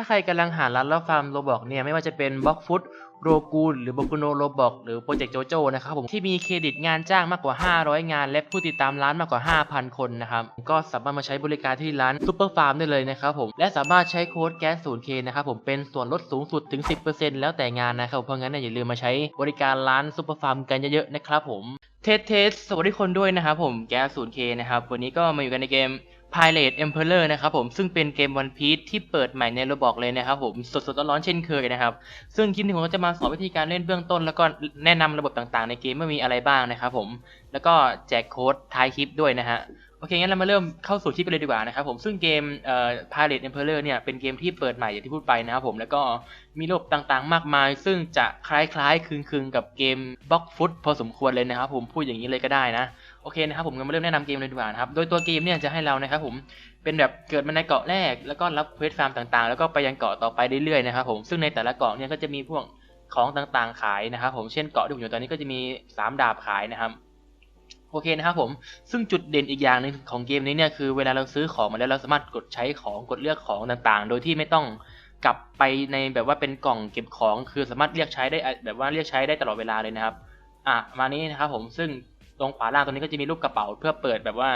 ถ้าใครกำลังหาร้านรับฟาร์มโรบอกเนี่ยไม่ว่าจะเป็นบล็อกฟุตโรกูนหรือ b o k u n o Roblox หรือ Project Jojo นะครับผมที่มีเครดิตงานจ้างมากกว่า 500 งาน และผู้ติดตามร้านมากกว่า 5,000 คนนะครับก็สามารถมาใช้บริการที่ร้าน Super Farm ได้เลยนะครับผมและสามารถใช้โค้ดแก๊ส 0K นย์เคนะครับผมเป็นส่วนลดสูงสุดถึง 10%แล้วแต่งานนะครับเพราะงั้นอย่าลืมมาใช้บริการร้าน Super Farm กันเยอะๆนะครับผมเทสเทสสวัสดีคนด้วยนะครับผมแก๊ส 0K นะครับวันนี้ก็มาอยู่กันในเกม Pirate Emperor นะครับผมซึ่งเป็นเกม One Piece ที่เปิดใหม่ในระบอกเลยนะครับผมสดๆร้อนๆเช่นเคยนะครับ ซึ่งคลิปนี้ผมก็จะมาสอนวิธีการเล่นเบื้องต้น แล้วก็แนะนำระบบต่างๆ ในเกมว่ามีอะไรบ้างนะครับผมแล้วก็แจกโค้ดท้ายคลิปด้วยนะฮะโอเคงั้นเรามาเริ่มเข้าสู่คลิปกันเลยดีกว่านะครับผมซึ่งเกมเอ่อ Pirate Emperor เนี่ยเป็นเกมที่เปิดใหม่อย่างที่พูดไปนะครับผมแล้วก็มีระบบต่างๆ มากมาย ซึ่งจะคล้ายๆคลึงๆกับเกม Block Foot พอสมควรเลยนะครับผมพูดอย่างนี้เลยก็ได้นะ โอเคนะครับผมงั้นมาเริ่มแนะนำเกมเลยดีกว่านะครับโดยตัวเกมเนี่ยจะให้เรานะครับผมเป็นแบบเกิดมาในเกาะแรก แล้วก็รับเควสฟาร์มต่างๆ แล้วก็ไปยังเกาะต่อไปเรื่อยๆนะครับผมซึ่งในแต่ละเกาะเนี่ยก็จะมีพวกของต่างๆขายนะครับผมเช่นเกาะที่ผมอยู่ตอนนี้ก็จะมี3ดาบขายนะครับโอเคนะครับผม ซึ่งจุดเด่นอีกอย่างหนึงของเกมนี้เนี่ยคือเวลาเราซื้อของมาแล้วเราสามารถกดใช้ของกดเลือกของต่างๆ โดยที่ไม่ต้องกลับไปในแบบว่าเป็นกล่องเก็บของ คือสามารถเรียกใช้ได้แบบว่าเรียกใช้ได้ตลอดเวลาเลยนะครับ อะมานี้นะครับผมซึ่ง ตรงขวาล่างตรงนี้ก็จะมีรูปกระเป๋า เพื่อเปิดแบบว่า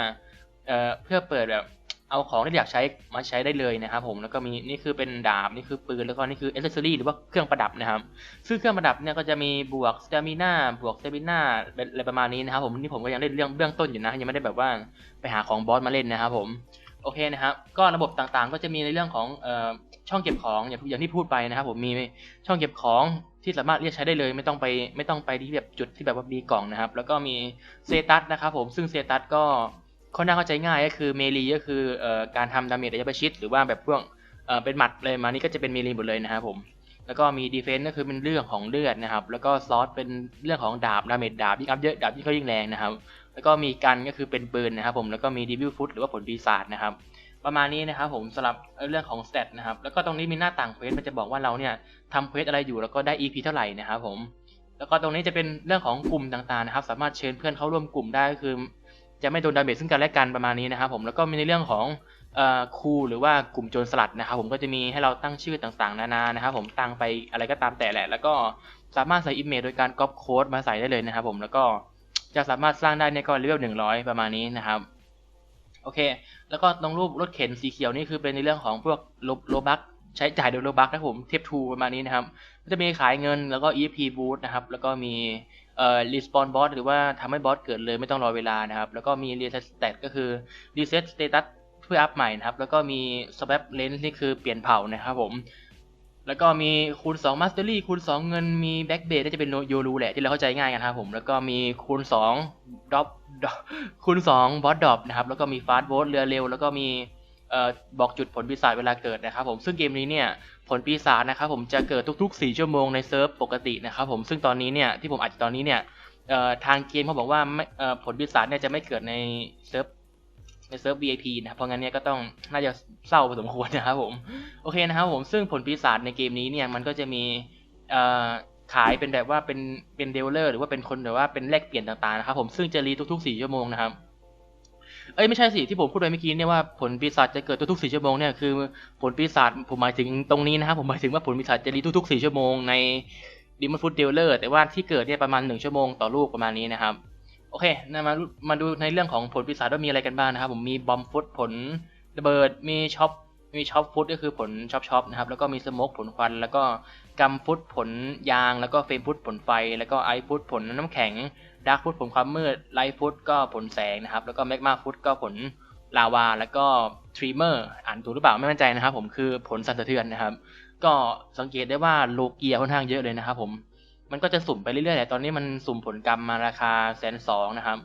เอ่อเพื่อเปิดแบบเอาของที่อยากใช้มาใช้ได้เลยนะครับผมแล้วก็มีนี่คือเป็นดาบนี่คือปืนแล้วก็นี่คืออ c เซอรี่หรือว่าเครื่องประดับนะครับ ซึ่งเครื่องประดับเนี่ยก็จะมีบวกสเตมิน่าบวกสเตมิน่าอะไรประมาณนี้นะครับผมนี่ผมก็ยังเล่นเรื่องเบื้องต้นอยู่นะยังไม่ได้แบบว่าไปหาของบอสมาเล่นนะครับผมโอเคนะครับก็ระบบต่างๆ ก็จะมีในเรื่องของเอ่อ ช่องเก็บของอย่างอย่างที่พูดไปนะครับผมมีช่องเก็บของที่สามารถเรียกใช้ได้เลย ไม่ต้องไปไม่ต้องไปที่แบบจุดที่แบบว่ามีกล่องนะครับ แล้วก็มีเซตัสนะครับผมซึ่งเซตัสก็ค่อนข้างเข้าใจง่ายก็คือเมลีก็คือการทำดาเมจระยะประชิดหรือว่าแบบพวกเป็นหมัดเลยมานี่ก็จะเป็นเมลีหมดเลยนะครับผมแล้วก็มีดีเฟนต์ก็คือเป็นเรื่องของเลือดนะครับ แล้วก็ซอสเป็นเรื่องของดาบดาเมจดาบยิ่งอัพเยอะดาบยิ่งเขายิ่งแรงนะครับ แล้วก็มีกันก็คือเป็นปืนนะครับผมแล้วก็มีดิวิลฟุตหรือว่าผลปีศาจนะครับ ประมาณนี้นะครับผมสำหรับเรื่องของสเตตนะครับแล้วก็ตรงนี้มีหน้าต่างเควสมันจะบอกว่าเราเนี่ยทำเควสอะไรอยู่แล้วก็ได้ EP เท่าไหร่นะครับผมแล้วก็ตรงนี้จะเป็นเรื่องของกลุ่มต่างๆนะครับ สามารถเชิญเพื่อนเข้าร่วมกลุ่มได้ก็คือ จะไม่โดนดาเมจซึ่งกันและกันประมาณนี้นะครับผมแล้วก็มีในเรื่องของเอ่อคูหรือว่ากลุ่มโจรสลัดนะครับ ผมก็จะมีให้เราตั้งชื่อต่างๆ นานานะครับ ผมตั้งไปอะไรก็ตามแต่แหละ แล้วก็สามารถใส่อิมเมจโดยการก๊อปโค้ดมาใส่ได้เลยนะครับ ผมแล้วก็จะสามารถสร้างได้ในก็เลเวลหนึ่งร้อยประมาณนี้นะครับ โอเค แล้วก็ตรงรูปรถเข็นสีเขียวนี่คือเป็นในเรื่องของพวกโลบักใช้จ่ายโดยโลบักนะผมเทปทูประมาณนี้นะครับก็จะมีขายเงินแล้วก็ EP boost นะครับ แล้วก็มีเอ่อรีสปอนบอสหรือว่าทำให้บอสเกิดเลยไม่ต้องรอเวลานะครับ แล้วก็มีรีเซ็ตสเตตก็คือรีเซ็ตสเตตัสเพื่ออัพใหม่นะครับ แล้วก็มีสแวปเลนส์นี่คือเปลี่ยนเผ่านะครับผม แล้วก็มีคูณ2 Mastery คูณ 2 เงินมีแบ็กเบดน่าจะเป็นโยรูแหละที่เราเข้าใจง่ายกันครับผม แล้วก็มีคูณ2ดรอปคูณ2บอสดรอปนะครับ แล้วก็มีฟาสต์โบสเรือเร็ว แล้วก็มีออบอกจุดผลปีศาจเวลาเกิดนะครับผมซึ่งเกมนี้เนี่ยผลปีศาจนะครับผมจะเกิดทุกๆ 4 ชั่วโมงในเซิร์ฟปกตินะครับผมซึ่งตอนนี้เนี่ยที่ผมอัดตอนนี้เนี่ยทางเกมเขาบอกว่าผลปีศาจเนี่ยจะไม่เกิดในเซิร์ฟ ในเซิร์ฟ VIP นะครับเพราะงั้นเนี่ยก็ต้องน่าจะเศร้าพอสมควรนะครับผมโอเคนะครับผมซึ่งผลปีศาจในเกมนี้เนี่ยมันก็จะมีขายเป็นแบบว่าเป็นเป็นเดลเลอร์หรือว่าเป็นคนแบบว่าเป็นแลกเปลี่ยนต่างๆนะครับผมซึ่งจะรีทุกๆ4ชั่วโมงนะครับเอ้ยไม่ใช่สิที่ผมพูดไปเมื่อกี้เนี่ยว่าผลปีศาจจะเกิดทุกๆสี่ชั่วโมงเนี่ยคือผลปีศาจผมหมายถึงตรงนี้นะครับผมหมายถึงว่าผลปีศาจจะรีทุกๆสี่ชั่วโมงในดิมอนฟุตเดลเลอร์แต่ว่าที่เกิดเนี่ยประมาณหนึ่งชั่วโมงต่อลูกประมาณนี้นะครับ โอเคนะมามาดูในเรื่องของผลปีศาจว่ามีอะไรกันบ้างนะครับ ผมมีบอมฟุตผลระเบิด มีช็อป มีช็อปฟุตก็คือผลช็อปช็อปนะครับ แล้วก็มีสโมกผลควัน แล้วก็กัมฟุตผลยาง แล้วก็เฟรมฟุตผลไฟ แล้วก็ไอฟุตผลน้ำแข็ง ดาร์กฟุตผลความมืด ไลท์ฟุตก็ผลแสงนะครับ แล้วก็แมกมาฟุตก็ผลลาวา แล้วก็ทรีเมอร์ อ่านถูกหรือเปล่าไม่มั่นใจนะครับ ผมคือผลสั่นสะเทือนนะครับ ก็สังเกตได้ว่าโลเกียค่อนข้างเยอะเลยนะครับผม มันก็จะสุ่มไปเรื่อยๆแต่ตอนนี้มันสุ่มผลกรรมมาราคาแสนสองนะครับ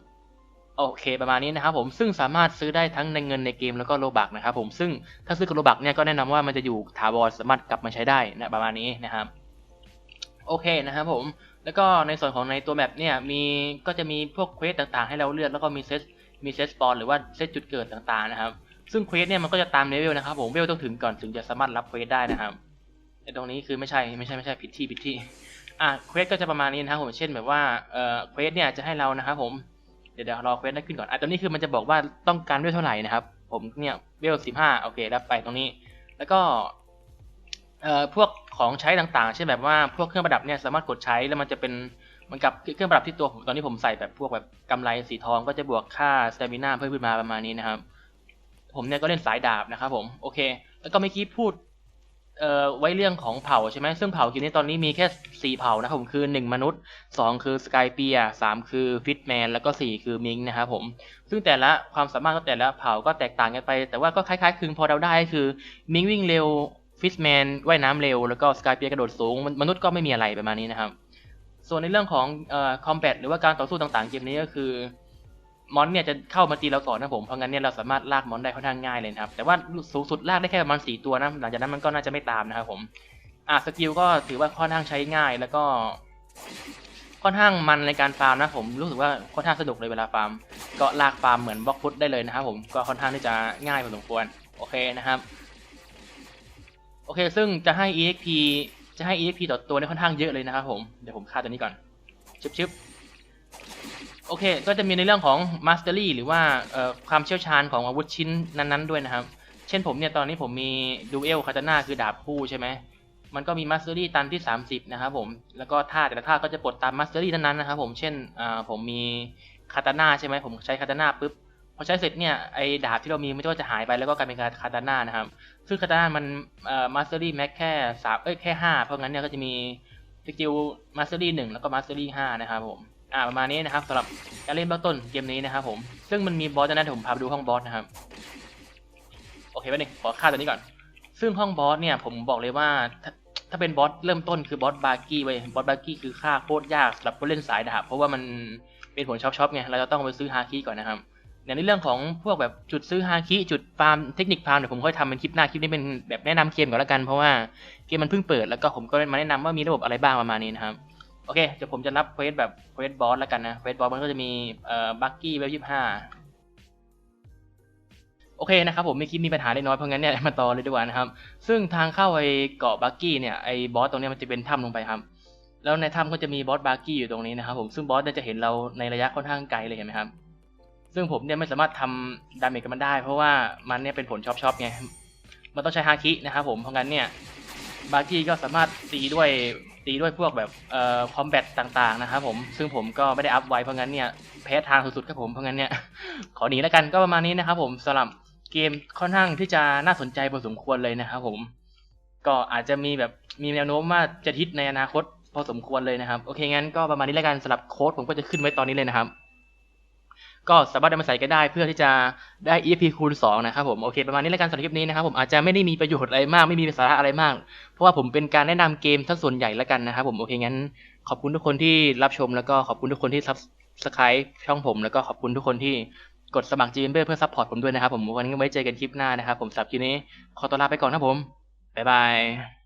โอเคประมาณนี้นะครับผมซึ่งสามารถซื้อได้ทั้งในเงินในเกมแล้วก็โลบักนะครับผมซึ่งถ้าซื้อกับโลบักเนี่ยก็แนะนำว่ามันจะอยู่ถาวรสามารถกลับมาใช้ได้นะประมาณนี้นะครับ โอเคนะครับผมแล้วก็ในส่วนของในตัวแมปเนี่ยมีก็จะมีพวกเควสต่างๆ ให้เราเลือกแล้วก็มีเซตมีเซตสปอนหรือว่าเซตจุดเกิดต่างๆนะครับ ซึ่งเควสเนี่ยมันก็จะตามเลเวลนะครับผมเวลต้องถึงก่อนถึงจะสามารถรับเควสได้นะครับไอ้ตรงนี้คือไม่ใช่ไม่ใช่ไม่ใช่ผิดที่ผิดที่ อะเควสก็จะประมาณนี้นะครับผมเช่นแบบว่าเอ่อเควสเนี่ยจะให้เรานะครับผมเดี๋ยวเดี๋ยวรอเควสได้ขึ้นก่อนอะตรงนี้คือมันจะบอกว่าต้องการเวลเท่าไหร่นะครับ ผมเนี่ยเวลสิบห้าโอเครับไปตรงนี้ แล้วก็เอ่อพวกของใช้ต่างๆ เช่นแบบว่าพวกเครื่องประดับเนี่ยสามารถกดใช้แล้วมันจะเป็นเหมือนกับเครื่องประดับที่ตัวผมตอนนี้ผมใส่แบบพวกแบบกำไรสีทองก็จะบวกค่าสเตมิน่าเพิ่มขึ้นมาประมาณนี้นะครับ ผมเนี่ยก็เล่นสายดาบนะครับผมโอเค แล้วก็เมื่อกี้พูด เอ่อไว้เรื่องของเผ่าใช่ไหมซึ่งเผ่ากินนี้ตอนนี้มีแค่สี่เผ่านะครับผมคือหนึ่งมนุษย์สองคือสกายเปียสามคือฟิตแมนแล้วก็สี่คือมิงนะครับผม ซึ่งแต่ละความสามารถของแต่ละเผ่าก็แตกต่างกันไป แต่ว่าก็คล้ายๆ คลึงพอเราได้คือมิงวิ่งเร็วฟิชแมนว่ายน้ำเร็วแล้วก็สกายเปียกระโดดสูงมนมนุษย์ก็ไม่มีอะไรประมาณนี้นะครับ ส่วนในเรื่องของเอ่อคอมแบทหรือว่าการต่อสู้ต่างๆเกมนี้ก็คือ มอนเนี่ยจะเข้ามาตีเราก่อนนะผม เพราะงั้นเนี่ยเราสามารถลากมอนได้ค่อนข้างง่ายเลยนะครับแต่ว่าสูงสุดลากได้แค่ประมาณสี่ตัวนะหลังจากนั้นมันก็น่าจะไม่ตามนะครับผมอะสกิลก็ถือว่าค่อนข้างใช้ง่ายแล้วก็ ค่อนข้างมันในการฟาร์มนะผมรู้สึกว่าค่อนข้างสนุกเลยเวลาฟาร์ม ก็ลากฟาร์มเหมือนบล็อกฟุตได้เลยนะครับผมก็ค่อนข้างที่จะง่ายพอสมควรโอเคนะครับโอเค ซึ่งจะให้ exp จะให้ exp ต่อตัวเนี่ยค่อนข้างเยอะเลยนะครับผมเดี๋ยวผมฆ่าตัวนี้ก่อนชึบชึบ โอเค ก็จะมีในเรื่องของ Mastery หรือว่าความเชี่ยวชาญของอาวุธชิ้นนั้นๆด้วยนะครับ เช่นผมเนี่ยตอนนี้ผมมี Dual Katana คือดาบคู่ใช่ไหมมันก็มี Mastery ตันที่ 30 นะครับผม แล้วก็ท่าแต่ละท่าก็จะปลดตาม Mastery นั้นๆนะครับผม เช่นผมมีคาตาน่าใช่ไหมผมใช้คาตาน่าปุ๊บพอใช้เสร็จเนี่ยไอ้ดาบที่เรามีมันก็จะหายไปแล้วก็กลายเป็นคาตาน่านะครับ ซึ่งคาตาน่ามันเอ่อ Mastery Max แค่สามเอ้ยแค่ห้าเพราะงั้นเนี่ยก็จะมีสกิล Mastery หนึ่งแล้วก็ Mastery ห้านะครับผม อ่าประมาณนี้นะครับสำหรับการเล่นเบื้องต้นเกมนี้นะครับผมซึ่งมันมีบอสนะเดี๋ยวผมพาไปดูห้องบอสนะครับโอเคไว้หนึ่งขอค่าตัวนี้ก่อน ซึ่งห้องบอสเนี่ยผมบอกเลยว่าถ้าถ้าเป็นบอสเริ่มต้นคือบอสบาร์กี้เว้บอสบาร์กี้คือค่าโคตรยากสำหรับผู้เล่นสายดาบเพราะว่ามันเป็นผลช็อปช็อปไงเราจะต้องไปซื้อฮาคิก่อนนะครับอย่างในเรื่องของพวกแบบจุดซื้อฮาคิจุดฟาร์มเทคนิคฟาร์มเดี๋ยวผมค่อยทำเป็นคลิปหน้าคลิปนี้เป็นแบบแนะนำเกมก่อนละกันเพราะว่าเกมมันเพิ่งเปิดแล้วก็ผมก็มาแนะนำว่ามีระบบอะไรบ้างประมาณนี้นะครับ โอเคเดี๋ยวผมจะนับเควสแบบเควสบอสแล้วกันนะเควสบอสมันก็จะมีเอ่อบักกี้เวลยี่ห้าโอเคนะครับผมไม่คิดมีปัญหาเล็กน้อยเพราะงั้นเนี่ยมาต่อเลยดีกว่านะครับ ซึ่งทางเข้าไอ้เกาะบักกี้เนี่ยไอ้บอสตรงนี้มันจะเป็นถ้ำลงไปครับแล้วในถ้ำก็จะมีบอสบักกี้อยู่ตรงนี้นะครับผมซึ่งบอสเนี่ยจะเห็นเราในระยะค่อนข้างไกลเลยเห็นไหมครับซึ่งผมเนี่ยไม่สามารถทำดาเมจกับมันได้ เพราะว่ามันเนี่ยเป็นผลช็อปช็อปไงมันต้องใช้ฮาคินะครับผมเพราะงั้นเนี่ยบาร์กี้ก็สามารถตีด้วย ตีด้วยพวกแบบเอ่อคอมแบทต่างๆนะครับผมซึ่งผมก็ไม่ได้อัพไว้เพราะงั้นเนี่ยแพ้ทางสุดๆครับผมเพราะงั้นเนี่ยขอหนีแล้วกันก็ประมาณนี้นะครับผมสำหรับเกมค่อนข้างที่จะน่าสนใจพอสมควรเลยนะครับผมก็อาจจะมีแบบมีแนวโน้มว่าจะทิศในอนาคตพอสมควรเลยนะครับ โอเคงั้นก็ประมาณนี้แล้วกันสำหรับโค้ดผมก็จะขึ้นไว้ตอนนี้เลยนะครับ ก็สามารถนำมาใส่ก็ได้เพื่อที่จะได้ EP คูณ2นะครับผมโอเคประมาณนี้แล้วกันสำหรับคลิปนี้นะครับผมอาจจะไม่ได้มีประโยชน์อะไรมากไม่มีสาระอะไรมาก เพราะว่าผมเป็นการแนะนำเกมทั้งส่วนใหญ่แล้วกันนะครับผมโอเคงั้นขอบคุณทุกคนที่รับชมแล้วก็ขอบคุณทุกคนที่ซับสไครต์ช่องผมแล้วก็ขอบคุณทุกคนที่กดสมัคร g m b เพื่อซัพพอร์ตผมด้วยนะครับผมวันนี้ไว้เจอกันคลิปหน้านะครับผมสำหรับคลิปนี้ขอตัวลาไปก่อนครับผมบ๊ายบาย